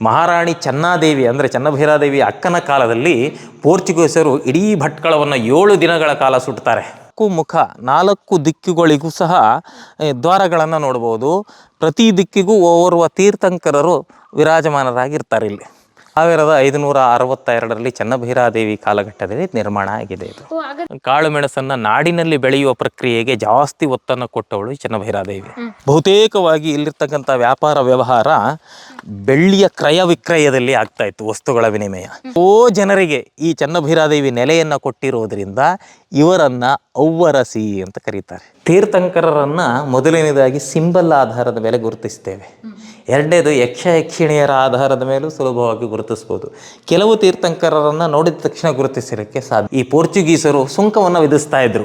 ಮಹಾರಾಣಿ ಚೆನ್ನಾದೇವಿ ಅಂದರೆ ಚನ್ನಭೈರಾದೇವಿ ಅಕ್ಕನ ಕಾಲದಲ್ಲಿ ಪೋರ್ಚುಗೀಸರು ಇಡೀ ಭಟ್ಕಳವನ್ನು ಏಳು ದಿನಗಳ ಕಾಲ ನಾಲ್ಕು ಮುಖ, ನಾಲ್ಕು ದಿಕ್ಕುಗಳಿಗೂ ಸಹ ದ್ವಾರಗಳನ್ನು ನೋಡ್ಬೋದು. ಪ್ರತಿ ದಿಕ್ಕಿಗೂ ಓರ್ವ ತೀರ್ಥಂಕರರು ವಿರಾಜಮಾನರಾಗಿರ್ತಾರೆ ಇಲ್ಲಿ. ಸಾವಿರದ ಐದುನೂರ ಅರವತ್ತ ಎರಡರಲ್ಲಿ ಚನ್ನಭೈರಾದೇವಿ ಕಾಲಘಟ್ಟದಲ್ಲಿ ನಿರ್ಮಾಣ ಆಗಿದೆ ಇದು. ಕಾಳು ಮೆಣಸನ್ನ ನಾಡಿನಲ್ಲಿ ಬೆಳೆಯುವ ಪ್ರಕ್ರಿಯೆಗೆ ಜಾಸ್ತಿ ಒತ್ತನ್ನು ಕೊಟ್ಟವಳು ಚನ್ನಭೈರಾದೇವಿ ಬಹುತೇಕವಾಗಿ ಇಲ್ಲಿರ್ತಕ್ಕಂಥ ವ್ಯಾಪಾರ ವ್ಯವಹಾರ ಬೆಳ್ಳಿಯ ಕ್ರಯ ವಿಕ್ರಯದಲ್ಲಿ ಆಗ್ತಾ ಇತ್ತು ವಸ್ತುಗಳ ವಿನಿಮಯ. ಓ ಜನರಿಗೆ ಈ ಚನ್ನಭೈರಾದೇವಿ ನೆಲೆಯನ್ನ ಕೊಟ್ಟಿರೋದ್ರಿಂದ ಇವರನ್ನ ಔವರಸಿ ಅಂತ ಕರೀತಾರೆ. ತೀರ್ಥಂಕರರನ್ನ ಮೊದಲನೇದಾಗಿ ಸಿಂಬಲ್ ಆಧಾರದ ಮೇಲೆ ಗುರುತಿಸ್ತೇವೆ. ಎರಡನೇದು ಯಕ್ಷ ಯಕ್ಷಿಣಿಯರ ಆಧಾರದ ಮೇಲೂ ಸುಲಭವಾಗಿ ಗುರುತಿಸ್ಬೋದು. ಕೆಲವು ತೀರ್ಥಂಕರರನ್ನು ನೋಡಿದ ತಕ್ಷಣ ಗುರುತಿಸಲಿಕ್ಕೆ ಸಾಧ್ಯ. ಈ ಪೋರ್ಚುಗೀಸರು ಸುಂಕವನ್ನು ವಿಧಿಸ್ತಾ ಇದ್ರು.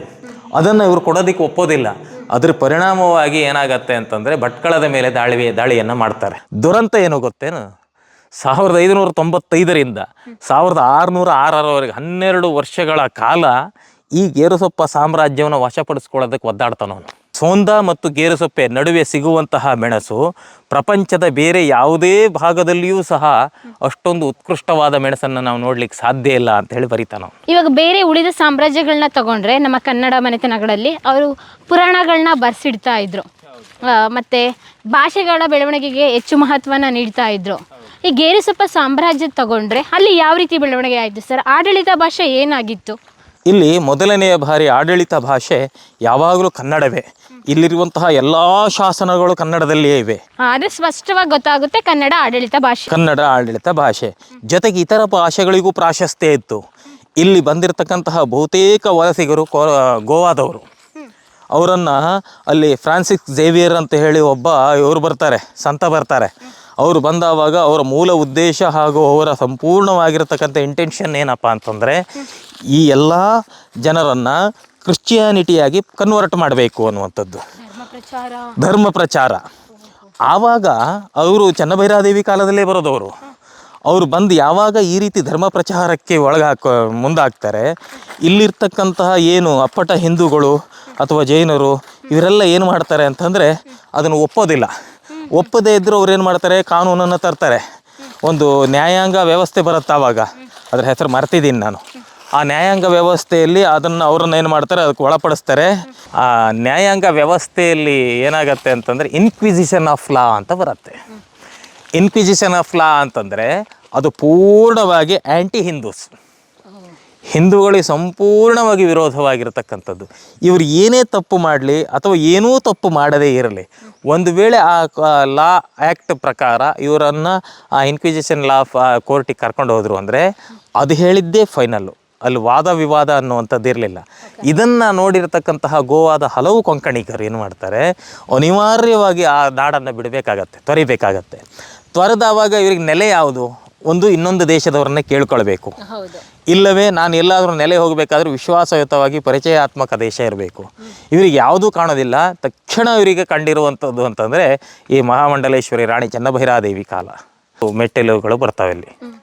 ಅದನ್ನು ಇವರು ಕೊಡೋದಕ್ಕೆ ಒಪ್ಪೋದಿಲ್ಲ. ಅದ್ರ ಪರಿಣಾಮವಾಗಿ ಏನಾಗತ್ತೆ ಅಂತಂದರೆ ಭಟ್ಕಳದ ಮೇಲೆ ದಾಳಿ ದಾಳಿಯನ್ನು ಮಾಡ್ತಾರೆ. ದುರಂತ ಏನು ಗೊತ್ತೇನು? ಸಾವಿರದ ಐದುನೂರ ತೊಂಬತ್ತೈದರಿಂದ ಸಾವಿರದ ಆರುನೂರ ಆರರವರೆಗೆ ಹನ್ನೆರಡು ವರ್ಷಗಳ ಕಾಲ ಈ ಗೇರುಸೊಪ್ಪ ಸಾಮ್ರಾಜ್ಯವನ್ನು ವಶಪಡಿಸ್ಕೊಳ್ಳೋದಕ್ಕೆ ಒದ್ದಾಡ್ತಾನವನು. ಸೋಂದ ಮತ್ತು ಗೇರುಸೊಪ್ಪೆ ನಡುವೆ ಸಿಗುವಂತಹ ಮೆಣಸು ಪ್ರಪಂಚದ ಬೇರೆ ಯಾವುದೇ ಭಾಗದಲ್ಲಿಯೂ ಸಹ ಅಷ್ಟೊಂದು ಉತ್ಕೃಷ್ಟವಾದ ಮೆಣಸನ್ನು ನಾವು ನೋಡ್ಲಿಕ್ಕೆ ಸಾಧ್ಯ ಇಲ್ಲ ಅಂತ ಹೇಳಿ ಬರೀತಾನ ಇವಾಗ ಬೇರೆ ಉಳಿದ ಸಾಮ್ರಾಜ್ಯಗಳನ್ನ ತಗೊಂಡ್ರೆ ನಮ್ಮ ಕನ್ನಡ ಮನೆತನಗಳಲ್ಲಿ ಅವರು ಪುರಾಣಗಳನ್ನ ಬರ್ಸಿಡ್ತಾ ಇದ್ರು. ಮತ್ತೆ ಭಾಷೆಗಳ ಬೆಳವಣಿಗೆಗೆ ಹೆಚ್ಚು ಮಹತ್ವನ ನೀಡ್ತಾ ಇದ್ರು. ಈ ಗೇರುಸೊಪ್ಪ ಸಾಮ್ರಾಜ್ಯ ತಗೊಂಡ್ರೆ ಅಲ್ಲಿ ಯಾವ ರೀತಿ ಬೆಳವಣಿಗೆ ಆಯಿತು ಸರ್? ಆಡಳಿತ ಭಾಷೆ ಏನಾಗಿತ್ತು? ಇಲ್ಲಿ ಮೊದಲನೆಯ ಬಾರಿ ಆಡಳಿತ ಭಾಷೆ ಯಾವಾಗಲೂ ಕನ್ನಡವೇ. ಇಲ್ಲಿರುವಂತಹ ಎಲ್ಲಾ ಶಾಸನಗಳು ಕನ್ನಡದಲ್ಲಿಯೇ ಇವೆ. ಆದ್ರೆ ಅದು ಸ್ಪಷ್ಟವಾಗಿ ಗೊತ್ತಾಗುತ್ತೆ ಕನ್ನಡ ಆಡಳಿತ ಭಾಷೆ. ಕನ್ನಡ ಆಡಳಿತ ಭಾಷೆ. ಜೊತೆಗೆ ಇತರ ಭಾಷೆಗಳಿಗೂ ಪ್ರಾಶಸ್ತ್ಯ ಇತ್ತು. ಇಲ್ಲಿ ಬಂದಿರತಕ್ಕಂತಹ ಬಹುತೇಕ ವಲಸಿಗರು ಕೋ ಗೋವಾದವರು. ಅವರನ್ನು ಅಲ್ಲಿ ಫ್ರಾನ್ಸಿಸ್ ಝೇವಿಯರ್ ಅಂತ ಹೇಳಿ ಒಬ್ಬ ಇವರು ಬರ್ತಾರೆ ಸಂತ ಬರ್ತಾರೆ. ಅವರು ಬಂದಾವಾಗ ಅವರ ಮೂಲ ಉದ್ದೇಶ ಹಾಗೂ ಅವರ ಸಂಪೂರ್ಣವಾಗಿರತಕ್ಕಂಥ ಇಂಟೆನ್ಷನ್ ಏನಪ್ಪ ಅಂತಂದರೆ ಈ ಎಲ್ಲ ಜನರನ್ನು ಕ್ರಿಶ್ಚಿಯಾನಿಟಿಯಾಗಿ ಕನ್ವರ್ಟ್ ಮಾಡಬೇಕು ಅನ್ನುವಂಥದ್ದು. ಧರ್ಮ ಪ್ರಚಾರ. ಆವಾಗ ಅವರು ಚನ್ನಭೈರಾದೇವಿ ಕಾಲದಲ್ಲೇ ಬರೋದವರು. ಅವರು ಬಂದು ಯಾವಾಗ ಈ ರೀತಿ ಧರ್ಮ ಪ್ರಚಾರಕ್ಕೆ ಒಳಗಾಕ ಮುಂದಾಗ್ತಾರೆ ಇಲ್ಲಿರ್ತಕ್ಕಂತಹ ಏನು ಅಪ್ಪಟ ಹಿಂದೂಗಳು ಅಥವಾ ಜೈನರು ಇವರೆಲ್ಲ ಏನು ಮಾಡ್ತಾರೆ ಅಂತಂದರೆ ಅದನ್ನು ಒಪ್ಪೋದಿಲ್ಲ. ಒಪ್ಪದೇ ಇದ್ದರೂ ಅವ್ರು ಏನು ಮಾಡ್ತಾರೆ? ಕಾನೂನನ್ನು ತರ್ತಾರೆ. ಒಂದು ನ್ಯಾಯಾಂಗ ವ್ಯವಸ್ಥೆ ಬರುತ್ತೆ ಆವಾಗ ಅದರ ಹೆಸರು ಮರ್ತಿದ್ದೀನಿ ನಾನು. ಆ ನ್ಯಾಯಾಂಗ ವ್ಯವಸ್ಥೆಯಲ್ಲಿ ಅದನ್ನು ಅವ್ರನ್ನ ಏನು ಮಾಡ್ತಾರೆ, ಅದಕ್ಕೆ ಒಳಪಡಿಸ್ತಾರೆ. ಆ ನ್ಯಾಯಾಂಗ ವ್ಯವಸ್ಥೆಯಲ್ಲಿ ಏನಾಗತ್ತೆ ಅಂತಂದರೆ ಇನ್ಕ್ವಿಸಿಷನ್ ಆಫ್ ಲಾ ಅಂತ ಬರುತ್ತೆ. ಇನ್ಕ್ವಿಸಿಷನ್ ಆಫ್ ಲಾ ಅಂತಂದರೆ ಅದು ಪೂರ್ಣವಾಗಿ ಆ್ಯಂಟಿ ಹಿಂದೂಸ್ ಹಿಂದೂಗಳಿಗೆ ಸಂಪೂರ್ಣವಾಗಿ ವಿರೋಧವಾಗಿರತಕ್ಕಂಥದ್ದು. ಇವರು ಏನೇ ತಪ್ಪು ಮಾಡಲಿ ಅಥವಾ ಏನೂ ತಪ್ಪು ಮಾಡದೇ ಇರಲಿ, ಒಂದು ವೇಳೆ ಆ ಲಾ ಆ್ಯಕ್ಟ್ ಪ್ರಕಾರ ಇವರನ್ನು ಆ ಇನ್ಕ್ವಿಸಿಷನ್ ಲಾ ಕೋರ್ಟಿಗೆ ಕರ್ಕೊಂಡು ಹೋದರು ಅಂದರೆ ಅದು ಹೇಳಿದ್ದೇ ಫೈನಲ್ಲು ಅಲ್ಲಿ ವಾದ ವಿವಾದ ಅನ್ನುವಂಥದ್ದು ಇರಲಿಲ್ಲ. ಇದನ್ನು ನೋಡಿರತಕ್ಕಂತಹ ಗೋವಾದ ಹಲವು ಕೊಂಕಣಿಗರು ಏನು ಮಾಡ್ತಾರೆ? ಅನಿವಾರ್ಯವಾಗಿ ಆ ನಾಡನ್ನು ಬಿಡಬೇಕಾಗತ್ತೆ ತೊರಿಬೇಕಾಗತ್ತೆ. ತೊರೆದವಾಗ ಇವ್ರಿಗೆ ನೆಲೆ ಯಾವುದು? ಒಂದು ಇನ್ನೊಂದು ದೇಶದವರನ್ನ ಕೇಳ್ಕೊಳ್ಬೇಕು. ಇಲ್ಲವೇ ನಾನು ಎಲ್ಲಾದರೂ ನೆಲೆ ಹೋಗಬೇಕಾದ್ರೂ ವಿಶ್ವಾಸಯುತವಾಗಿ ಪರಿಚಯಾತ್ಮಕ ದೇಶ ಇರಬೇಕು. ಇವರಿಗೆ ಯಾವುದೂ ಕಾಣೋದಿಲ್ಲ. ತಕ್ಷಣ ಇವರಿಗೆ ಕಂಡಿರುವಂಥದ್ದು ಅಂತಂದರೆ ಈ ಮಹಾಮಂಡಲೇಶ್ವರಿ ರಾಣಿ ಚನ್ನಭೈರಾದೇವಿ ಕಾಲ. ಮೆಟ್ಟಿಲುಗಳು ಬರ್ತಾವೆ ಇಲ್ಲಿ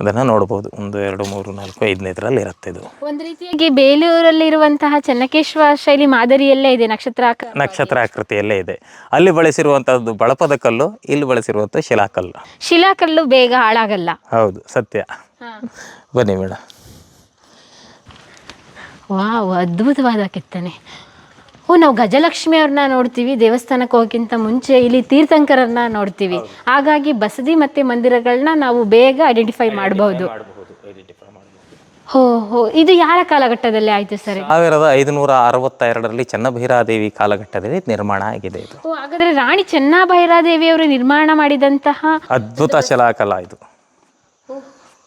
ಅದನ್ನು ನೋಡ್ಬೋದು. ಒಂದು ಎರಡು ಮೂರು ನಾಲ್ಕು ಐದನೇದರಲ್ಲಿ ಇರುತ್ತೆ ಇದು. ಒಂದು ರೀತಿಯಾಗಿ ಬೇಲೂರಲ್ಲಿರುವಂತಹ ಚೆನ್ನಕೇಶ್ವರ ಶೈಲಿ ಮಾದರಿಯಲ್ಲೇ ಇದೆ ನಕ್ಷತ್ರ ನಕ್ಷತ್ರ ಆಕೃತಿಯಲ್ಲೇ ಇದೆ. ಅಲ್ಲಿ ಬಳಸಿರುವಂಥದ್ದು ಬಳಪದ ಕಲ್ಲು ಇಲ್ಲಿ ಬಳಸಿರುವಂಥ ಶಿಲಾಕಲ್ಲು ಶಿಲಾಕಲ್ಲು ಬೇಗ ಹಾಳಾಗಲ್ಲ. ಹೌದು ಸತ್ಯ. ಬನ್ನಿ ಮೇಡಮ್ ವಾವ್ ಅದ್ಭುತವಾದ ಕೆತ್ತನೆ. ಓ ನಾವು ಗಜಲಕ್ಷ್ಮಿ ಅವ್ರನ್ನ ನೋಡ್ತೀವಿ ದೇವಸ್ಥಾನಕ್ಕೆ ಹೋಗೋಕ್ಕಿಂತ ಮುಂಚೆ ಇಲ್ಲಿ ತೀರ್ಥಂಕರನ್ನ ನೋಡ್ತೀವಿ. ಹಾಗಾಗಿ ಬಸದಿ ಮತ್ತೆ ಮಂದಿರಗಳನ್ನ ನಾವು ಬೇಗ ಐಡೆಂಟಿಫೈ ಮಾಡಬಹುದು. ಹೋ ಹೋ ಇದು ಯಾರ ಕಾಲಘಟ್ಟದಲ್ಲಿ ಆಯ್ತು ಸರ್? ಸಾವಿರದ ಐದುನೂರ ಅರವತ್ತ ಎರಡರಲ್ಲಿ ಚನ್ನಭೈರಾದೇವಿ ಕಾಲಘಟ್ಟದಲ್ಲಿ ನಿರ್ಮಾಣ ಆಗಿದೆ ಇದು. ಓ ಹಾಗಾದ್ರೆ ರಾಣಿ ಚೆನ್ನಭೈರಾದೇವಿಯವರು ನಿರ್ಮಾಣ ಮಾಡಿದಂತಹ ಅದ್ಭುತ ಶಲಾಕಲಾ ಇದು.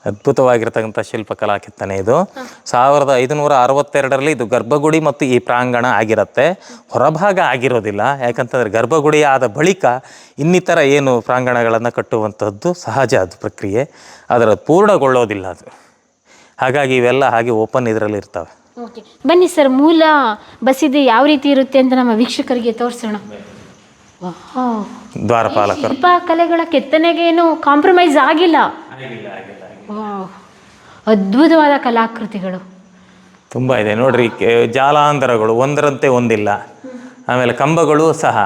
ಅದ್ಭುತವಾಗಿರ್ತಕ್ಕಂಥ ಶಿಲ್ಪಕಲಾ ಕೆತ್ತನೆ ಇದು. ಸಾವಿರದ ಐದುನೂರ ಅರವತ್ತೆರಡರಲ್ಲಿ ಇದು ಗರ್ಭಗುಡಿ ಮತ್ತು ಈ ಪ್ರಾಂಗಣ ಆಗಿರುತ್ತೆ. ಹೊರಭಾಗ ಆಗಿರೋದಿಲ್ಲ. ಯಾಕಂತಂದರೆ ಗರ್ಭಗುಡಿ ಆದ ಬಳಿಕ ಇನ್ನಿತರ ಏನು ಪ್ರಾಂಗಣಗಳನ್ನು ಕಟ್ಟುವಂಥದ್ದು ಸಹಜ ಅದು ಪ್ರಕ್ರಿಯೆ. ಅದರ ಪೂರ್ಣಗೊಳ್ಳೋದಿಲ್ಲ ಅದು. ಹಾಗಾಗಿ ಇವೆಲ್ಲ ಹಾಗೆ ಓಪನ್ ಇದರಲ್ಲಿ ಇರ್ತವೆ. ಓಕೆ. ಬನ್ನಿ ಸರ್ ಮೂಲ ಬಸಿದಿ ಯಾವ ರೀತಿ ಇರುತ್ತೆ ಅಂತ ನಮ್ಮ ವೀಕ್ಷಕರಿಗೆ ತೋರಿಸೋಣ. ದ್ವಾರಪಾಲಕರು. ಶಿಲ್ಪ ಕಲೆಗಳ ಕೆತ್ತನೆಗೆ ಏನು ಕಾಂಪ್ರಮೈಸ್ ಆಗಿಲ್ಲ. ಅದ್ಭುತವಾದ ಕಲಾಕೃತಿಗಳು. ತುಂಬ ಇದೆ. ನೋಡ್ರಿ ಜಾಲಾಂತರಗಳು ಒಂದರಂತೆ ಒಂದಿಲ್ಲ. ಆಮೇಲೆ ಕಂಬಗಳು ಸಹ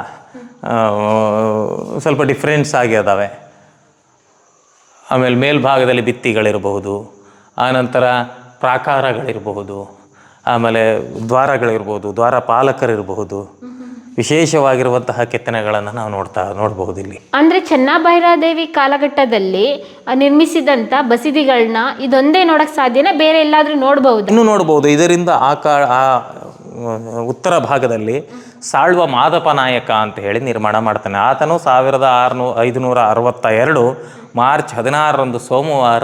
ಸ್ವಲ್ಪ ಡಿಫ್ರೆನ್ಸ್ ಆಗಿದಾವೆ ಆಮೇಲೆ ಮೇಲ್ಭಾಗದಲ್ಲಿ ಭಿತ್ತಿಗಳಿರಬಹುದು, ಆನಂತರ ಪ್ರಾಕಾರಗಳಿರಬಹುದು, ಆಮೇಲೆ ದ್ವಾರಗಳಿರ್ಬೋದು ದ್ವಾರ ಪಾಲಕರಿರಬಹುದು ವಿಶೇಷವಾಗಿರುವಂತಹ ಕೆತ್ತನೆಗಳನ್ನು ನಾವು ನೋಡ್ತಾ ನೋಡಬಹುದು ಇಲ್ಲಿ ಅಂದ್ರೆ ಚೆನ್ನಭೈರಾದೇವಿ ಕಾಲಘಟ್ಟದಲ್ಲಿ ನಿರ್ಮಿಸಿದಂತ ಬಸದಿಗಳನ್ನ ಇದೊಂದೇ ನೋಡಕ್ ಸಾಧ್ಯನಾ? ಬೇರೆ ಎಲ್ಲಾದ್ರೂ ನೋಡಬಹುದು? ಇನ್ನು ನೋಡಬಹುದು. ಇದರಿಂದ ಆ ಕಾ ಆ ಉತ್ತರ ಭಾಗದಲ್ಲಿ ಸಾಳ್ವ ಮಾದಪ ನಾಯಕ ಅಂತ ಹೇಳಿ ನಿರ್ಮಾಣ ಮಾಡ್ತಾನೆ. ಆತನು ಸಾವಿರದ ಆರುನೂ, ಐದುನೂರ ಅರವತ್ತ ಎರಡು ಮಾರ್ಚ್ ಹದಿನಾರರಂದು ಸೋಮವಾರ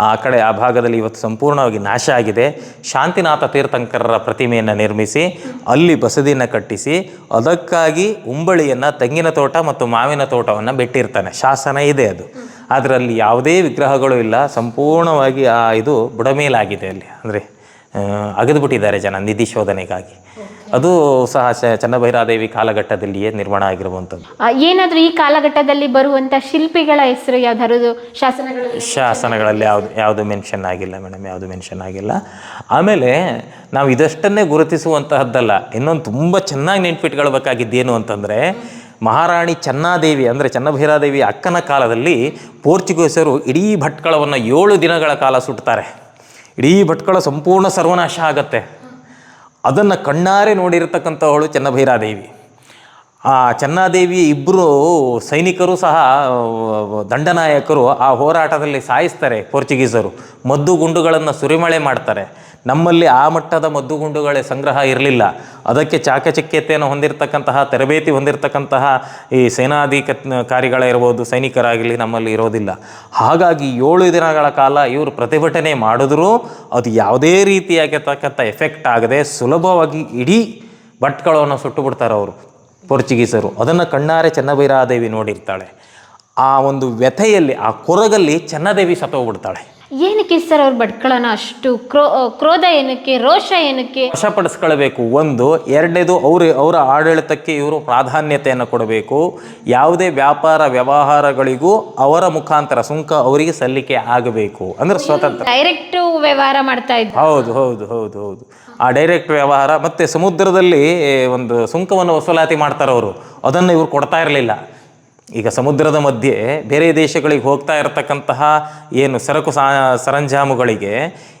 ಆ ಕಡೆ, ಆ ಭಾಗದಲ್ಲಿ ಇವತ್ತು ಸಂಪೂರ್ಣವಾಗಿ ನಾಶ ಆಗಿದೆ. ಶಾಂತಿನಾಥ ತೀರ್ಥಂಕರರ ಪ್ರತಿಮೆಯನ್ನು ನಿರ್ಮಿಸಿ, ಅಲ್ಲಿ ಬಸದಿಯನ್ನು ಕಟ್ಟಿಸಿ, ಅದಕ್ಕಾಗಿ ಉಂಬಳಿಯನ್ನು ತೆಂಗಿನ ತೋಟ ಮತ್ತು ಮಾವಿನ ತೋಟವನ್ನು ಬಿಟ್ಟಿರ್ತಾನೆ. ಶಾಸನ ಇದೆ ಅದು. ಅದರಲ್ಲಿ ಯಾವುದೇ ವಿಗ್ರಹಗಳು ಇಲ್ಲ. ಸಂಪೂರ್ಣವಾಗಿ ಆ ಇದು ಬುಡಮೇಲಾಗಿದೆ ಅಲ್ಲಿ. ಅಂದರೆ ಅಗದ್ಬಿಟ್ಟಿದ್ದಾರೆ ಜನ ನಿಧಿ ಶೋಧನೆಗಾಗಿ. ಅದು ಸಹ ಚನ್ನಭೈರಾದೇವಿ ಕಾಲಘಟ್ಟದಲ್ಲಿಯೇ ನಿರ್ಮಾಣ ಆಗಿರುವಂಥದ್ದು. ಏನಾದರೂ ಈ ಕಾಲಘಟ್ಟದಲ್ಲಿ ಬರುವಂಥ ಶಿಲ್ಪಿಗಳ ಹೆಸರು ಯಾವ್ದಾದ್ರು ಶಾಸನಗಳು ಶಾಸನಗಳಲ್ಲಿ ಯಾವುದು ಯಾವುದು ಮೆನ್ಷನ್ ಆಗಿಲ್ಲ ಮೇಡಮ್ ಯಾವುದು ಮೆನ್ಷನ್ ಆಗಿಲ್ಲ. ಆಮೇಲೆ ನಾವು ಇದಷ್ಟನ್ನೇ ಗುರುತಿಸುವಂತಹದ್ದಲ್ಲ ಇನ್ನೊಂದು ತುಂಬ ಚೆನ್ನಾಗಿ ನೆನ್ಪಿಟ್ಕೊಳ್ಬೇಕಾಗಿದ್ದೇನು ಅಂತಂದರೆ ಮಹಾರಾಣಿ ಚೆನ್ನಾದೇವಿ ಅಂದರೆ ಚನ್ನಭೈರಾದೇವಿ ಅಕ್ಕನ ಕಾಲದಲ್ಲಿ ಪೋರ್ಚುಗೀಸರು ಇಡೀ ಭಟ್ಕಳವನ್ನು ಏಳು ದಿನಗಳ ಕಾಲ ಸುಡ್ತಾರೆ ಇಡೀ ಭಟ್ಕಳ ಸಂಪೂರ್ಣ ಸರ್ವನಾಶ ಆಗತ್ತೆ. ಅದನ್ನು ಕಣ್ಣಾರೆ ನೋಡಿರತಕ್ಕಂಥವಳು ಚೆನ್ನಭೈರಾದೇವಿ. ಆ ಚೆನ್ನಾದೇವಿ ಇಬ್ಬರು ಸೈನಿಕರು ಸಹ ದಂಡನಾಯಕರು ಆ ಹೋರಾಟದಲ್ಲಿ ಸಾಯಿಸ್ತಾರೆ ಪೋರ್ಚುಗೀಸರು. ಮದ್ದು ಗುಂಡುಗಳನ್ನು ಸುರಿಮಳೆ ಮಾಡ್ತಾರೆ. ನಮ್ಮಲ್ಲಿ ಆ ಮಟ್ಟದ ಮದ್ದುಗುಂಡುಗಳ ಸಂಗ್ರಹ ಇರಲಿಲ್ಲ. ಅದಕ್ಕೆ ಚಾಕಚಕ್ಯತೆಯನ್ನು ಹೊಂದಿರತಕ್ಕಂತಹ, ತರಬೇತಿ ಹೊಂದಿರತಕ್ಕಂತಹ ಈ ಸೇನಾಧಿಕಾರಿಗಳಿರ್ಬೋದು ಸೈನಿಕರಾಗಲಿ ನಮ್ಮಲ್ಲಿ ಇರೋದಿಲ್ಲ. ಹಾಗಾಗಿ ಏಳು ದಿನಗಳ ಕಾಲ ಇವರು ಪ್ರತಿಭಟನೆ ಮಾಡಿದ್ರೂ ಅದು ಯಾವುದೇ ರೀತಿಯಾಗಿರ್ತಕ್ಕಂಥ ಎಫೆಕ್ಟ್ ಆಗದೆ ಸುಲಭವಾಗಿ ಇಡೀ ಭಟ್ಕಳವನ್ನು ಸುಟ್ಟು ಬಿಡ್ತಾರೆ ಅವರು, ಪೋರ್ಚುಗೀಸರು. ಅದನ್ನು ಕಣ್ಣಾರೆ ಚೆನ್ನಬೈರಾದೇವಿ ನೋಡಿರ್ತಾಳೆ. ಆ ಒಂದು ವ್ಯಥೆಯಲ್ಲಿ, ಆ ಕೊರಗಲ್ಲಿ ಚೆನ್ನದೇವಿ ಸತ್ತೋಗ್ಬಿಡ್ತಾಳೆ. ಏನಕ್ಕೆ ಸರ್ ಅವ್ರು ಭಟ್ಕಳನ ಅಷ್ಟು ಕ್ರೋ ಕ್ರೋಧ ಏನಕ್ಕೆ ರೋಷ ಏನಕ್ಕೆ? ವಶಪಡಿಸ್ಕೊಳ್ಬೇಕು. ಒಂದು ಎರಡನೇದು ಅವ್ರ ಅವರ ಆಡಳಿತಕ್ಕೆ ಇವರು ಪ್ರಾಧಾನ್ಯತೆಯನ್ನು ಕೊಡಬೇಕು. ಯಾವುದೇ ವ್ಯಾಪಾರ ವ್ಯವಹಾರಗಳಿಗೂ ಅವರ ಮುಖಾಂತರ ಸುಂಕ ಅವರಿಗೆ ಸಲ್ಲಿಕೆ ಆಗಬೇಕು. ಅಂದ್ರೆ ಸ್ವತಂತ್ರ ಡೈರೆಕ್ಟ್ ವ್ಯವಹಾರ ಮಾಡ್ತಾ ಇದ್ರು ಹೌದು ಹೌದು ಹೌದು ಹೌದು. ಆ ಡೈರೆಕ್ಟ್ ವ್ಯವಹಾರ ಮತ್ತೆ ಸಮುದ್ರದಲ್ಲಿ ಒಂದು ಸುಂಕವನ್ನು ವಸೂಲಾತಿ ಮಾಡ್ತಾರೆ ಅವರು ಅದನ್ನು ಇವರು ಕೊಡ್ತಾ ಇರಲಿಲ್ಲ. ಈಗ ಸಮುದ್ರದ ಮಧ್ಯೆ ಬೇರೆ ದೇಶಗಳಿಗೆ ಹೋಗ್ತಾ ಇರತಕ್ಕಂತಹ ಏನು ಸರಕು ಸಾ, ಸರಂಜಾಮುಗಳಿಗೆ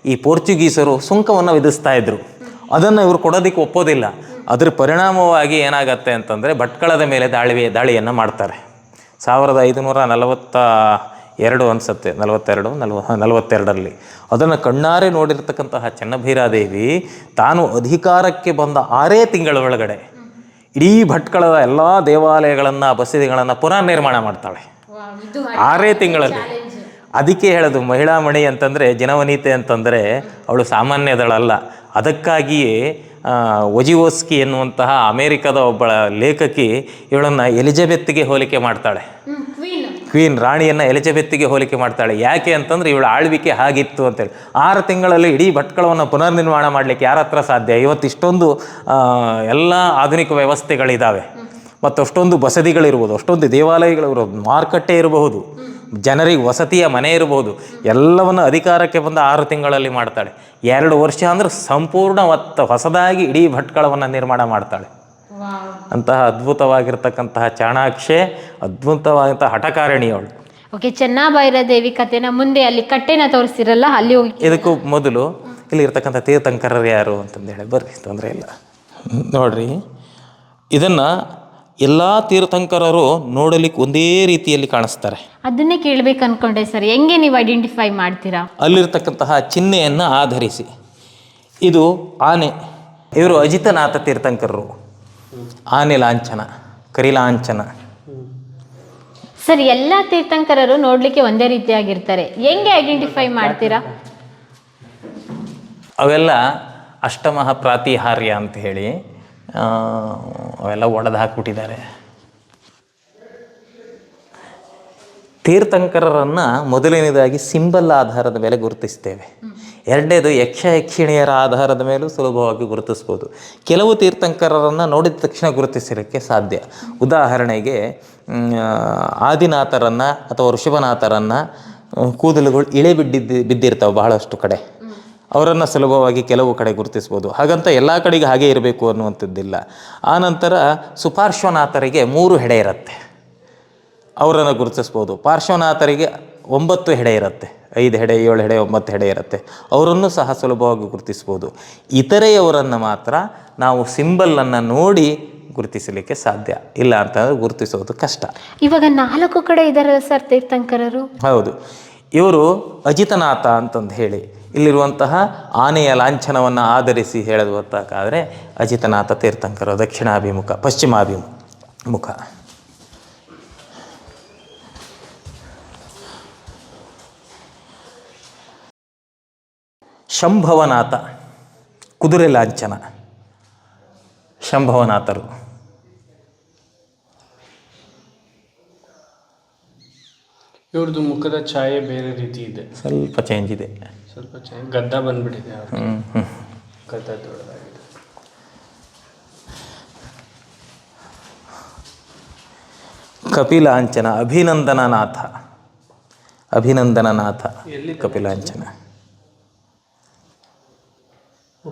ಈ ಪೋರ್ಚುಗೀಸರು ಸುಂಕವನ್ನು ವಿಧಿಸ್ತಾ ಇದ್ದರು ಅದನ್ನು ಇವರು ಕೊಡೋದಕ್ಕೆ ಒಪ್ಪೋದಿಲ್ಲ. ಅದ್ರ ಪರಿಣಾಮವಾಗಿ ಏನಾಗತ್ತೆ ಅಂತಂದರೆ ಭಟ್ಕಳದ ಮೇಲೆ ದಾಳಿ ದಾಳಿಯನ್ನು ಮಾಡ್ತಾರೆ. ಸಾವಿರದ ಐದುನೂರ ನಲವತ್ತ ಎರಡು ಅನಿಸುತ್ತೆ, ನಲವತ್ತೆರಡು, ನಲ್ವ, ನಲವತ್ತೆರಡರಲ್ಲಿ. ಅದನ್ನು ಕಣ್ಣಾರೆ ನೋಡಿರ್ತಕ್ಕಂತಹ ಚೆನ್ನಭೈರಾದೇವಿ ತಾನು ಅಧಿಕಾರಕ್ಕೆ ಬಂದ ಆರೇ ತಿಂಗಳ ಒಳಗಡೆ ಇಡೀ ಭಟ್ಕಳದ ಎಲ್ಲ ದೇವಾಲಯಗಳನ್ನು ಬಸದಿಗಳನ್ನು ಪುನಃ ನಿರ್ಮಾಣ ಮಾಡ್ತಾಳೆ. ಆರೇ ತಿಂಗಳಲ್ಲಿ. ಅದಕ್ಕೆ ಹೇಳೋದು ಮಹಿಳಾ ಮಣಿ ಅಂತಂದರೆ ಜನವನೀತೆ ಅಂತಂದರೆ ಅವಳು ಸಾಮಾನ್ಯದಳಲ್ಲ. ಅದಕ್ಕಾಗಿಯೇ ಒಜಿವೋಸ್ಕಿ ಎನ್ನುವಂತಹ ಅಮೇರಿಕದ ಒಬ್ಬ ಲೇಖಕಿ ಇವಳನ್ನು ಎಲಿಜಬೆತ್ಗೆ ಹೋಲಿಕೆ ಮಾಡ್ತಾಳೆ. ಕ್ವೀನ್ ರಾಣಿಯನ್ನು ಎಲಿಜಬೆತ್ಗೆ ಹೋಲಿಕೆ ಮಾಡ್ತಾಳೆ. ಯಾಕೆ ಅಂತಂದ್ರೆ ಇವಳ ಆಳ್ವಿಕೆ ಹಾಗಿತ್ತು ಅಂತೇಳಿ. ಆರು ತಿಂಗಳಲ್ಲಿ ಇಡೀ ಭಟ್ಕಳವನ್ನು ಪುನರ್ನಿರ್ಮಾಣ ಮಾಡಲಿಕ್ಕೆ ಯಾರ ಹತ್ರ ಸಾಧ್ಯ? ಇವತ್ತು ಇಷ್ಟೊಂದು ಎಲ್ಲ ಆಧುನಿಕ ವ್ಯವಸ್ಥೆಗಳಿದ್ದಾವೆ ಮತ್ತು ಅಷ್ಟೊಂದು ಬಸದಿಗಳಿರ್ಬೋದು, ಅಷ್ಟೊಂದು ದೇವಾಲಯಗಳಿರ್ಬೋದು, ಮಾರುಕಟ್ಟೆ ಇರಬಹುದು, ಜನರಿಗೆ ವಸತಿಯ ಮನೆ ಇರಬಹುದು, ಎಲ್ಲವನ್ನು ಅಧಿಕಾರಕ್ಕೆ ಬಂದ ಆರು ತಿಂಗಳಲ್ಲಿ ಮಾಡ್ತಾಳೆ. ಎರಡು ವರ್ಷ ಅಂದ್ರೆ ಸಂಪೂರ್ಣ ಒತ್ತ ಹೊಸದಾಗಿ ಇಡೀ ಭಟ್ಕಳವನ್ನು ನಿರ್ಮಾಣ ಮಾಡ್ತಾಳೆ. ಅಂತಹ ಅದ್ಭುತವಾಗಿರ್ತಕ್ಕಂತಹ ಚಾಣಾಕ್ಷೆ ಅದ್ಭುತವಾದಂತಹ ಹಠಕಾರಿಣಿ ಅವಳು ಓಕೆ ಚೆನ್ನಭೈರಾದೇವಿ ಕಥೆನ ಮುಂದೆ ಅಲ್ಲಿ ಕಟ್ಟೆನ ತೋರಿಸಿರಲ್ಲ ಅಲ್ಲಿ ಹೋಗಿ ಇದಕ್ಕೂ ಮೊದಲು ಇಲ್ಲಿ ಇರ್ತಕ್ಕಂಥ ತೀರ್ಥಂಕರರು ಯಾರು ಅಂತಂದೇಳಿ ಬರ್ರಿ ತೊಂದರೆ ಇಲ್ಲ. ನೋಡ್ರಿ ಇದನ್ನು ಎಲ್ಲ ತೀರ್ಥಂಕರರು ನೋಡಲಿಕ್ಕೆ ಒಂದೇ ರೀತಿಯಲ್ಲಿ ಕಾಣಿಸ್ತಾರೆ. ಅದನ್ನೇ ಕೇಳಬೇಕು ಅನ್ಕೊಂಡೆ ಸರ್ ಹೆಂಗೆ ನೀವು ಐಡೆಂಟಿಫೈ ಮಾಡ್ತೀರಾ? ಅಲ್ಲಿರ್ತಕ್ಕಂತಹ ಚಿಹ್ನೆಯನ್ನು ಆಧರಿಸಿ. ಇದು ಆನೆ. ಇವರು ಅಜಿತನಾಥ ತೀರ್ಥಂಕರರು. ಆನೆ ಲಾಂಛನ ಕರಿಲಾಂಛನ ಸರ್ ಎಲ್ಲ ತೀರ್ಥಂಕರರು ನೋಡ್ಲಿಕ್ಕೆ ಒಂದೇ ರೀತಿಯಾಗಿರ್ತಾರೆ. ಹೆಂಗೆ ಐಡೆಂಟಿಫೈ ಮಾಡ್ತೀರಾ? ಅವೆಲ್ಲ ಅಷ್ಟಮಹ ಪ್ರಾತಿಹಾರ್ಯ ಅಂತ ಹೇಳಿ ಅವೆಲ್ಲ ಒಡೆದು ಹಾಕ್ಬಿಟ್ಟಿದ್ದಾರೆ. ತೀರ್ಥಂಕರರನ್ನು ಮೊದಲನೇದಾಗಿ ಸಿಂಬಲ್ ಆಧಾರದ ಮೇಲೆ ಗುರುತಿಸ್ತೇವೆ. ಎರಡನೇದು ಯಕ್ಷ ಯಕ್ಷಿಣಿಯರ ಆಧಾರದ ಮೇಲೂ ಸುಲಭವಾಗಿ ಗುರುತಿಸ್ಬೋದು. ಕೆಲವು ತೀರ್ಥಂಕರರನ್ನು ನೋಡಿದ ತಕ್ಷಣ ಗುರುತಿಸಲಿಕ್ಕೆ ಸಾಧ್ಯ. ಉದಾಹರಣೆಗೆ ಆದಿನಾಥರನ್ನು ಅಥವಾ ಋಷಭನಾಥರನ್ನು ಕೂದಲುಗಳು ಇಳೆ ಬಿದ್ದಿದ್ದು, ಬಿದ್ದಿರ್ತಾವೆ ಬಹಳಷ್ಟು ಕಡೆ. ಅವರನ್ನು ಸುಲಭವಾಗಿ ಕೆಲವು ಕಡೆ ಗುರುತಿಸ್ಬೋದು. ಹಾಗಂತ ಎಲ್ಲ ಕಡೆಗೆ ಹಾಗೆ ಇರಬೇಕು ಅನ್ನುವಂಥದ್ದಿಲ್ಲ. ಆನಂತರ ಸುಪಾರ್ಶ್ವನಾಥರಿಗೆ ಮೂರು ಹೆಡೆ ಇರುತ್ತೆ. ಅವರನ್ನು ಗುರುತಿಸ್ಬೋದು. ಪಾರ್ಶ್ವನಾಥರಿಗೆ ಒಂಬತ್ತು ಹೆಡೆ ಇರುತ್ತೆ. ಐದು ಹೆಡೆ ಏಳು ಹೆಡೆ ಒಂಬತ್ತು ಹೆಡೆ ಇರುತ್ತೆ. ಅವರನ್ನು ಸಹ ಸುಲಭವಾಗಿ ಗುರುತಿಸ್ಬೋದು. ಇತರೆಯವರನ್ನು ಮಾತ್ರ ನಾವು ಸಿಂಬಲನ್ನು ನೋಡಿ ಗುರುತಿಸಲಿಕ್ಕೆ ಸಾಧ್ಯ. ಇಲ್ಲ ಅಂತಂದರೆ ಗುರುತಿಸೋದು ಕಷ್ಟ. ಇವಾಗ ನಾಲ್ಕು ಕಡೆ ಇದ್ದಾರೆ ಸರ್ ತೀರ್ಥಂಕರರು? ಹೌದು. ಇವರು ಅಜಿತನಾಥ ಅಂತಂದು ಹೇಳಿ. ಇಲ್ಲಿರುವಂತಹ ಆನೆಯ ಲಾಂಛನವನ್ನು ಆಧರಿಸಿ ಹೇಳಬೇಕಾದ್ರೆ ಅಜಿತನಾಥ ತೀರ್ಥಂಕರ ದಕ್ಷಿಣಾಭಿಮುಖ ಪಶ್ಚಿಮಾಭಿಮುಖ. ಮುಖ ಶಂಭವನಾಥ ಕುದುರೆ ಲಾಂಛನ. ಶಂಭವನಾಥರು. ಇವ್ರದ್ದು ಮುಖದ ಛಾಯೆ ಬೇರೆ ರೀತಿ ಇದೆ. ಸ್ವಲ್ಪ ಚೇಂಜ್ ಇದೆ. ಸ್ವಲ್ಪ ಚೇಂಜ್ ಗದ್ದ ಬಂದ್ಬಿಟ್ಟಿದೆ ಹ್ಞೂ ಗದ್ದ ದೊಡ್ಡದಾಗಿದೆ. ಕಪಿಲಾಂಚನ ಅಭಿನಂದನನಾಥ. ಅಭಿನಂದನನಾಥ ಎಲ್ಲಿ ಕಪಿಲಾಂಚನ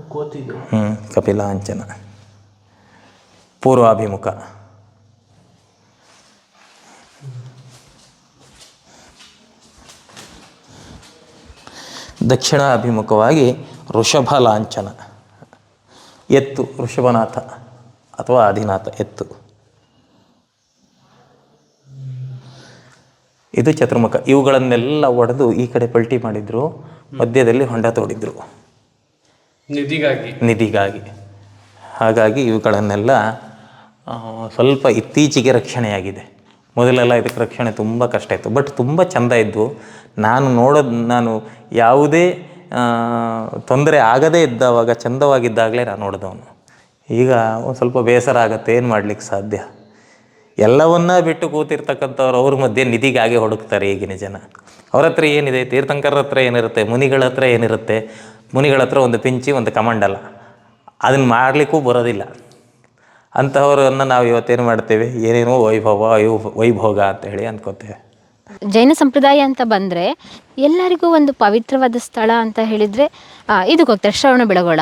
ಕೋತಿದು ಹ್ಞೂ ಕಪಿಲಾಂಚನ. ಪೂರ್ವಾಭಿಮುಖ. ದಕ್ಷಿಣ ಅಭಿಮುಖವಾಗಿ ಋಷಭ ಲಾಂಛನ ಎತ್ತು, ಋಷಭನಾಥ ಅಥವಾ ಆದಿನಾಥ, ಎತ್ತು. ಇದು ಚತುರ್ಮುಖ. ಇವುಗಳನ್ನೆಲ್ಲ ಒಡೆದು ಈ ಕಡೆ ಪಲ್ಟಿ ಮಾಡಿದ್ರು, ಮಧ್ಯದಲ್ಲಿ ಹೊಂಡ ತೋಡಿದ್ರು. ನಿಧಿಗಾಗಿ. ನಿಧಿಗಾಗಿ. ಹಾಗಾಗಿ ಇವುಗಳನ್ನೆಲ್ಲ ಸ್ವಲ್ಪ ಇತ್ತೀಚೆಗೆ ರಕ್ಷಣೆಯಾಗಿದೆ. ಮೊದಲೆಲ್ಲ ಇದಕ್ಕೆ ರಕ್ಷಣೆ ತುಂಬ ಕಷ್ಟ ಇತ್ತು. ಬಟ್ ತುಂಬ ಚೆಂದ ಇದ್ವು. ನಾನು ನೋಡೋದು, ನಾನು ಯಾವುದೇ ತೊಂದರೆ ಆಗದೇ ಇದ್ದವಾಗ, ಚಂದವಾಗಿದ್ದಾಗಲೇ ನಾನು ನೋಡಿದವನು. ಈಗ ಒಂದು ಸ್ವಲ್ಪ ಬೇಸರ ಆಗುತ್ತೆ, ಏನು ಮಾಡ್ಲಿಕ್ಕೆ ಸಾಧ್ಯ? ಎಲ್ಲವನ್ನ ಬಿಟ್ಟು ಕೂತಿರ್ತಕ್ಕಂಥವ್ರು ಅವ್ರ ಮಧ್ಯೆ ನಿಧಿಗಾಗಿ ಹುಡುಕ್ತಾರೆ ಈಗಿನ ಜನ. ಅವ್ರ ಹತ್ರ ಏನಿದೆ? ತೀರ್ಥಂಕರ ಹತ್ರ ಏನಿರುತ್ತೆ? ಮುನಿಗಳ ಹತ್ರ ಏನಿರುತ್ತೆ? ಮುನಿಗಳ ಹತ್ರ ಒಂದು ಪಿಂಚಿ ಒಂದು ಕಮಂಡಲ ಅದನ್ನು ಮಾಡಲಿಕ್ಕೂ ಬರೋದಿಲ್ಲ. ಅಂತಹವರನ್ನು ನಾವು ಇವತ್ತೇನು ಮಾಡ್ತೇವೆ? ಏನೇನೋ ವೈಭವ ವೈಭ ವೈಭೋಗ ಅಂತ ಹೇಳಿ ಅಂದ್ಕೋತೇವೆ. ಜೈನ ಸಂಪ್ರದಾಯ ಅಂತ ಬಂದರೆ ಎಲ್ಲರಿಗೂ ಒಂದು ಪವಿತ್ರವಾದ ಸ್ಥಳ ಅಂತ ಹೇಳಿದರೆ ಇದು ಗೊತ್ತೆ ಶ್ರವಣ ಬೆಳಗೋಳ.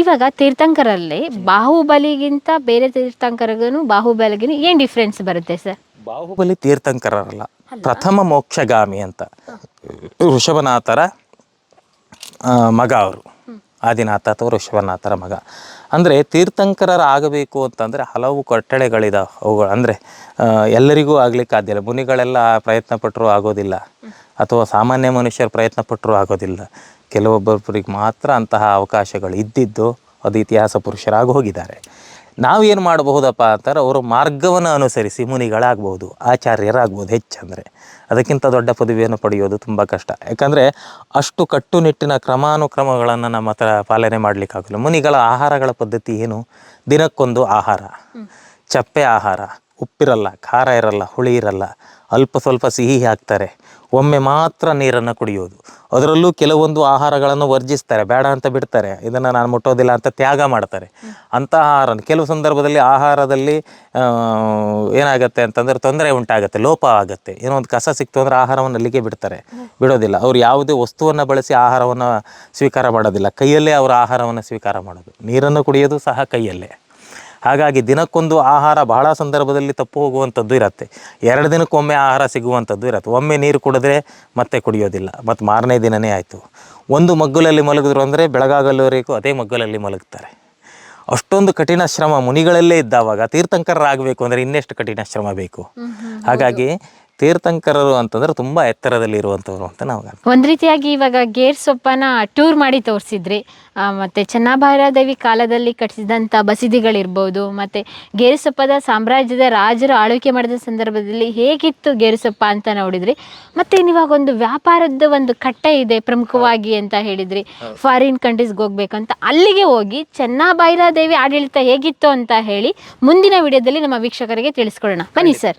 ಇವಾಗ ತೀರ್ಥಂಕರಲ್ಲಿ ಬಾಹುಬಲಿಗಿಂತ ಬೇರೆ ತೀರ್ಥಂಕರಗೂ ಬಾಹುಬಲಿಗಿನ ಏನು ಡಿಫ್ರೆನ್ಸ್ ಬರುತ್ತೆ ಸರ್? ಬಾಹುಬಲಿ ತೀರ್ಥಂಕರರಲ್ಲ. ಪ್ರಥಮ ಮೋಕ್ಷಗಾಮಿ ಅಂತ. ಋಷಭನಾಥರ ಮಗ ಅವರು. ಆದಿನಾಥ ಅಥವಾ ಋಷಭನಾಥರ ಮಗ. ಅಂದರೆ ತೀರ್ಥಂಕರರಾಗಬೇಕು ಅಂತಂದರೆ ಹಲವು ಕಟ್ಟಳೆಗಳಿದಾವೆ ಅವುಗಳು. ಅಂದರೆ ಎಲ್ಲರಿಗೂ ಆಗಲಿಕ್ಕೆ ಸಾಧ್ಯ ಮುನಿಗಳೆಲ್ಲ ಪ್ರಯತ್ನ ಪಟ್ಟರೂ ಆಗೋದಿಲ್ಲ. ಅಥವಾ ಸಾಮಾನ್ಯ ಮನುಷ್ಯರು ಪ್ರಯತ್ನ ಪಟ್ಟರೂ ಆಗೋದಿಲ್ಲ. ಕೆಲವೊಬ್ಬೊಬ್ಬರಿಗೆ ಮಾತ್ರ ಅಂತಹ ಅವಕಾಶಗಳು ಇದ್ದಿದ್ದು ಅದು ಇತಿಹಾಸ ಪುರುಷರಾಗಿ ಹೋಗಿದ್ದಾರೆ. ನಾವೇನು ಮಾಡಬಹುದಪ್ಪ ಅಂತಾರೆ ಅವರು ಮಾರ್ಗವನ್ನು ಅನುಸರಿಸಿ ಮುನಿಗಳಾಗ್ಬೋದು, ಆಚಾರ್ಯರಾಗ್ಬೋದು ಹೆಚ್ಚಂದರೆ. ಅದಕ್ಕಿಂತ ದೊಡ್ಡ ಪದವಿಯನ್ನು ಪಡೆಯೋದು ತುಂಬ ಕಷ್ಟ. ಯಾಕಂದರೆ ಅಷ್ಟು ಕಟ್ಟುನಿಟ್ಟಿನ ಕ್ರಮಾನುಕ್ರಮಗಳನ್ನು ನಮ್ಮ ಹತ್ರ ಪಾಲನೆ ಮಾಡಲಿಕ್ಕಾಗಲ್ಲ. ಮುನಿಗಳ ಆಹಾರಗಳ ಪದ್ಧತಿ ಏನು? ದಿನಕ್ಕೊಂದು ಆಹಾರ. ಚಪ್ಪೆ ಆಹಾರ. ಉಪ್ಪಿರಲ್ಲ, ಖಾರ ಇರಲ್ಲ, ಹುಳಿ ಇರಲ್ಲ, ಅಲ್ಪ ಸ್ವಲ್ಪ ಸಿಹಿ ಹಾಕ್ತಾರೆ. ಒಮ್ಮೆ ಮಾತ್ರ ನೀರನ್ನು ಕುಡಿಯೋದು. ಅದರಲ್ಲೂ ಕೆಲವೊಂದು ಆಹಾರಗಳನ್ನು ವರ್ಜಿಸ್ತಾರೆ. ಬೇಡ ಅಂತ ಬಿಡ್ತಾರೆ. ಇದನ್ನು ನಾನು ಮುಟ್ಟೋದಿಲ್ಲ ಅಂತ ತ್ಯಾಗ ಮಾಡ್ತಾರೆ. ಅಂತಹ ಆಹಾರ, ಕೆಲವು ಸಂದರ್ಭದಲ್ಲಿ ಆಹಾರದಲ್ಲಿ ಏನಾಗುತ್ತೆ ಅಂತಂದರೆ ತೊಂದರೆ ಉಂಟಾಗುತ್ತೆ, ಲೋಪ ಆಗುತ್ತೆ. ಏನೋ ಒಂದು ಕಸ ಸಿಕ್ತು ಅಂದರೆ ಆಹಾರವನ್ನು ಅಲ್ಲಿಗೆ ಬಿಡ್ತಾರೆ. ಬಿಡೋದಿಲ್ಲ. ಅವರು ಯಾವುದೇ ವಸ್ತುವನ್ನು ಬಳಸಿ ಆಹಾರವನ್ನು ಸ್ವೀಕಾರ ಮಾಡೋದಿಲ್ಲ. ಕೈಯಲ್ಲೇ ಅವರ ಆಹಾರವನ್ನು ಸ್ವೀಕಾರ ಮಾಡೋದು. ನೀರನ್ನು ಕುಡಿಯೋದು ಸಹ ಕೈಯಲ್ಲೇ. ಹಾಗಾಗಿ ದಿನಕ್ಕೊಂದು ಆಹಾರ ಬಹಳ ಸಂದರ್ಭದಲ್ಲಿ ತಪ್ಪು ಹೋಗುವಂಥದ್ದು ಇರುತ್ತೆ. ಎರಡು ದಿನಕ್ಕೊಮ್ಮೆ ಆಹಾರ ಸಿಗುವಂಥದ್ದು ಇರುತ್ತೆ. ಒಮ್ಮೆ ನೀರು ಕುಡಿದ್ರೆ ಮತ್ತೆ ಕುಡಿಯೋದಿಲ್ಲ. ಮತ್ತು ಮಾರನೇ ದಿನವೇ ಆಯಿತು. ಒಂದು ಮಗ್ಗುಲಲ್ಲಿ ಮಲಗಿದ್ರು ಅಂದರೆ ಬೆಳಗಾಗಲ್ಲವರೆಗೂ ಅದೇ ಮಗ್ಗುಲಲ್ಲಿ ಮಲಗ್ತಾರೆ. ಅಷ್ಟೊಂದು ಕಠಿಣ ಶ್ರಮ ಮುನಿಗಳಲ್ಲೇ ಇದ್ದಾವಾಗ ತೀರ್ಥಂಕರರಾಗಬೇಕು ಅಂದರೆ ಇನ್ನೆಷ್ಟು ಕಠಿಣ ಶ್ರಮ ಬೇಕು. ಹಾಗಾಗಿ ತೀರ್ಥಂಕರರು ಅಂತಂದ್ರೆ ತುಂಬಾ ಎತ್ತರದಲ್ಲಿ ಇರುವಂಥವ್ರು ಅಂತ ನಾವು ಒಂದ್ ರೀತಿಯಾಗಿ ಇವಾಗ ಗೇರ್ ಸೊಪ್ಪನ ಟೂರ್ ಮಾಡಿ ತೋರಿಸಿದ್ರಿ. ಮತ್ತೆ ಚೆನ್ನಭೈರಾದೇವಿ ಕಾಲದಲ್ಲಿ ಕಟ್ಟಿಸಿದಂಥ ಬಸದಿಗಳಿರ್ಬೋದು ಮತ್ತು ಗೇರುಸೊಪ್ಪದ ಸಾಮ್ರಾಜ್ಯದ ರಾಜರು ಆಳ್ವಿಕೆ ಮಾಡಿದ ಸಂದರ್ಭದಲ್ಲಿ ಹೇಗಿತ್ತು ಗೇರುಸೊಪ್ಪ ಅಂತ ನೋಡಿದ್ರಿ. ಮತ್ತೆ ಇವಾಗ ಒಂದು ವ್ಯಾಪಾರದ ಒಂದು ಕಟ್ಟೆ ಇದೆ ಪ್ರಮುಖವಾಗಿ ಅಂತ ಹೇಳಿದ್ರಿ. ಫಾರಿನ್ ಕಂಟ್ರೀಸ್ಗೆ ಹೋಗ್ಬೇಕಂತ. ಅಲ್ಲಿಗೆ ಹೋಗಿ ಚೆನ್ನಭೈರಾದೇವಿ ಆಡಳಿತ ಹೇಗಿತ್ತು ಅಂತ ಹೇಳಿ ಮುಂದಿನ ವಿಡಿಯೋದಲ್ಲಿ ನಮ್ಮ ವೀಕ್ಷಕರಿಗೆ ತಿಳಿಸ್ಕೊಡೋಣ ಬನ್ನಿ ಸರ್.